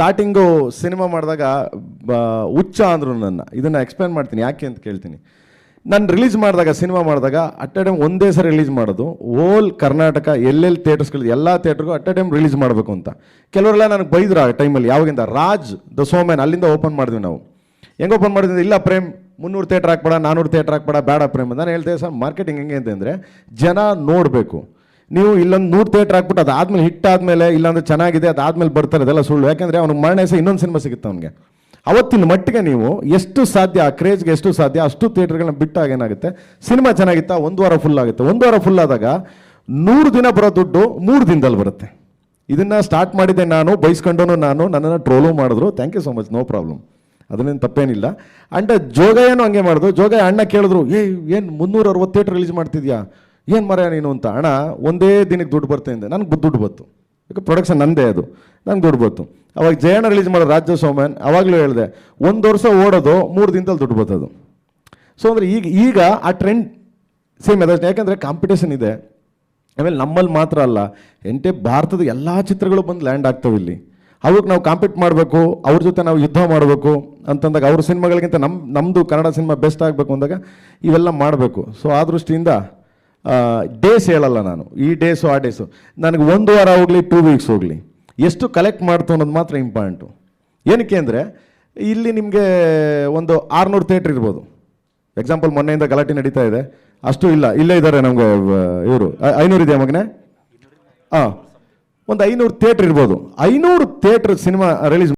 Starting cinema ಮಾಡಿದಾಗ ಹುಚ್ಚ ಅಂದರು ನನ್ನ. ಇದನ್ನು ಎಕ್ಸ್ಪ್ಲೇನ್ ಮಾಡ್ತೀನಿ, ಯಾಕೆ ಅಂತ ಕೇಳ್ತೀನಿ. ನಾನು ರಿಲೀಸ್ ಮಾಡಿದಾಗ ಸಿನಿಮಾ ಮಾಡಿದಾಗ ಅಟ್ ಅ ಟೈಮ್ ಒಂದೇ ಸರಿ ರಿಲೀಸ್ ಮಾಡೋದು. ಓಲ್ ಕರ್ನಾಟಕ ಎಲ್ಲೆಲ್ಲಿ ಥಿಯೇಟರ್ಸ್ಗಳು ಎಲ್ಲ ಥಿಯೇಟ್ರಿಗೂ ಅಟ್ ಅ ಟೈಮ್ ರಿಲೀಸ್ ಮಾಡಬೇಕು ಅಂತ. ಕೆಲವರೆಲ್ಲ ನನಗೆ ಬೈದ್ರು ಆ ಟೈಮಲ್ಲಿ ಯಾವಾಗಿಂದ? ರಾಜ್ ದ ಸೋಮ್ಯಾನ್ ಅಲ್ಲಿಂದ ಓಪನ್ ಮಾಡಿದ್ವಿ ನಾವು. ಹೆಂಗೆ ಓಪನ್ ಮಾಡಿದ್ವಿ? ಇಲ್ಲ, ಪ್ರೇಮ್, ಮುನ್ನೂರು ಥಿಯೇಟ್ರ್ ಹಾಕ್ಬೇಡ ನಾನ್ನೂರು ಥಿಯೇಟ್ರ್ ಹಾಕ್ಬೇಡ, ಬೇಡ ಪ್ರೇಮ್ ನಾನು ಹೇಳ್ತೇವೆ ಸರ್ ಮಾರ್ಕೆಟಿಂಗ್ ಹೆಂಗೆ ಅಂತಂದರೆ ಜನ ನೋಡಬೇಕು. ನೀವು ಇಲ್ಲೊಂದು ನೂರು ಥಿಯೇಟರ್ ಹಾಕ್ಬಿಟ್ಟು ಅದಾದ್ಮೇಲೆ ಹಿಟ್ ಆದಮೇಲೆ ಇಲ್ಲಾಂದ್ರೆ ಚೆನ್ನಾಗಿದೆ, ಅದಾದ್ಮೇಲೆ ಬರ್ತಾರೆ ಅದೆಲ್ಲ ಸುಳ್ಳು. ಯಾಕಂದರೆ ಅವ್ನಿಗೆ ಮರಣ ಇನ್ನೊಂದು ಸಿನಿಮಾ ಸಿಗುತ್ತೆ ಅವನಿಗೆ. ಅವತ್ತಿನ ಮಟ್ಟಿಗೆ ನೀವು ಎಷ್ಟು ಸಾಧ್ಯ, ಆ ಕ್ರೇಜ್ಗೆ ಎಷ್ಟು ಸಾಧ್ಯ, ಅಷ್ಟು ಥಿಯೇಟ್ರ್ಗಳನ್ನ ಬಿಟ್ಟಾಗ ಏನಾಗುತ್ತೆ? ಸಿನಿಮಾ ಚೆನ್ನಾಗಿತ್ತಾ? ಒಂದು ವಾರ ಫುಲ್ ಆಗುತ್ತೆ. ಒಂದು ವಾರ ಫುಲ್ ಆದಾಗ ನೂರು ದಿನ ಬರೋ ದುಡ್ಡು ಮೂರು ದಿನದಲ್ಲಿ ಬರುತ್ತೆ. ಇದನ್ನ ಸ್ಟಾರ್ಟ್ ಮಾಡಿದೆ ನಾನು ಬೈಸ್ಕೊಂಡೋನು ನಾನು, ನನ್ನನ್ನು ಟ್ರೋಲು ಮಾಡಿದ್ರು. Thank you so much no problem ಅದನ್ನೇನು ತಪ್ಪೇನಿಲ್ಲ. ಅಂಡ್ ಜೋಗಯ್ಯನೂ ಹಂಗೆ ಮಾಡಿದ್ರು ಜೋಗಯ್ಯ ಅಣ್ಣ ಕೇಳಿದ್ರು ಏ ಏನು ಮುನ್ನೂರ ಅರವತ್ತು ರಿಲೀಸ್ ಮಾಡ್ತಿದ್ಯಾ? ಏನು ಮರ ನೀನು ಅಂತ? ಹಣ ಒಂದೇ ದಿನಕ್ಕೆ ದುಡ್ಡು ಬರ್ತಾ ಇದ್ದೆ ನನಗೆ ದುಡ್ಡು ಬಂತು ಯಾಕೆ ಪ್ರೊಡಕ್ಷನ್ ನಂದೇ ಅದು. ನಂಗೆ ದುಡ್ಡು ಬಂತು ಅವಾಗ ಜಯಣ್ಣ ರಿಲೀಸ್ ಮಾಡೋ ರಾಜ್ಯ ಸೋಮನ್ ಅವಾಗಲೂ ಹೇಳಿದೆ, ಒಂದು ವರ್ಷ ಓಡೋದು, ಮೂರು ದಿನದಲ್ಲಿ ದುಡ್ಡು ಬರ್ತದು ಸೊ ಅಂದರೆ ಈಗ ಈಗ ಆ ಟ್ರೆಂಡ್ ಸೇಮ್ ಅದಷ್ಟೇ ಯಾಕಂದರೆ ಕಾಂಪಿಟೇಷನ್ ಇದೆ. ಆಮೇಲೆ ನಮ್ಮಲ್ಲಿ ಮಾತ್ರ ಅಲ್ಲ, ಎಂಟೇ ಭಾರತದ ಎಲ್ಲ ಚಿತ್ರಗಳು ಬಂದು ಲ್ಯಾಂಡ್ ಆಗ್ತವೆ ಇಲ್ಲಿ. ಅವ್ರಿಗೆ ನಾವು ಕಾಂಪೀಟ್ ಮಾಡಬೇಕು, ಅವ್ರ ಜೊತೆ ನಾವು ಯುದ್ಧ ಮಾಡಬೇಕು ಅಂತಂದಾಗ ಅವ್ರ ಸಿನಿಮಾಗಳಿಗಿಂತ ನಮ್ಮ ನಮ್ಮದು ಕನ್ನಡ ಸಿನಿಮಾ ಬೆಸ್ಟ್ ಆಗಬೇಕು ಅಂದಾಗ ಇವೆಲ್ಲ ಮಾಡಬೇಕು. ಸೊ ಆ ದೃಷ್ಟಿಯಿಂದ ಡೇಸ್ ಹೇಳಲ್ಲ ನಾನು. ಈ ಡೇಸು ಆ ಡೇಸು ನನಗೆ ಒಂದು ವಾರ ಹೋಗಲಿ ಟೂ ವೀಕ್ಸ್ ಹೋಗಲಿ. ಎಷ್ಟು ಕಲೆಕ್ಟ್ ಮಾಡ್ತು ಅನ್ನೋದು ಮಾತ್ರ ಇಂಪಾರ್ಟೆಂಟು ಏನಕ್ಕೆ ಅಂದರೆ, ಇಲ್ಲಿ ನಿಮಗೆ ಒಂದು ಆರುನೂರು ಥಿಯೇಟ್ರ್ ಇರ್ಬೋದು. ಎಕ್ಸಾಂಪಲ್ ಮೊನ್ನೆಯಿಂದ ಗಲಾಟೆ ನಡೀತಾ ಇದೆ. ಅಷ್ಟು ಇಲ್ಲ. ಇಲ್ಲೇ ಇದ್ದಾರೆ ನಮಗೆ ಇವರು. ಐನೂರು ಇದೆಯಾ ಮಗನೇ? ಹಾಂ ಒಂದು ಐನೂರು ಥಿಯೇಟ್ರ್ ಇರ್ಬೋದು. ಐನೂರು ಥಿಯೇಟ್ರ್ ಸಿನಿಮಾ ರಿಲೀಸ್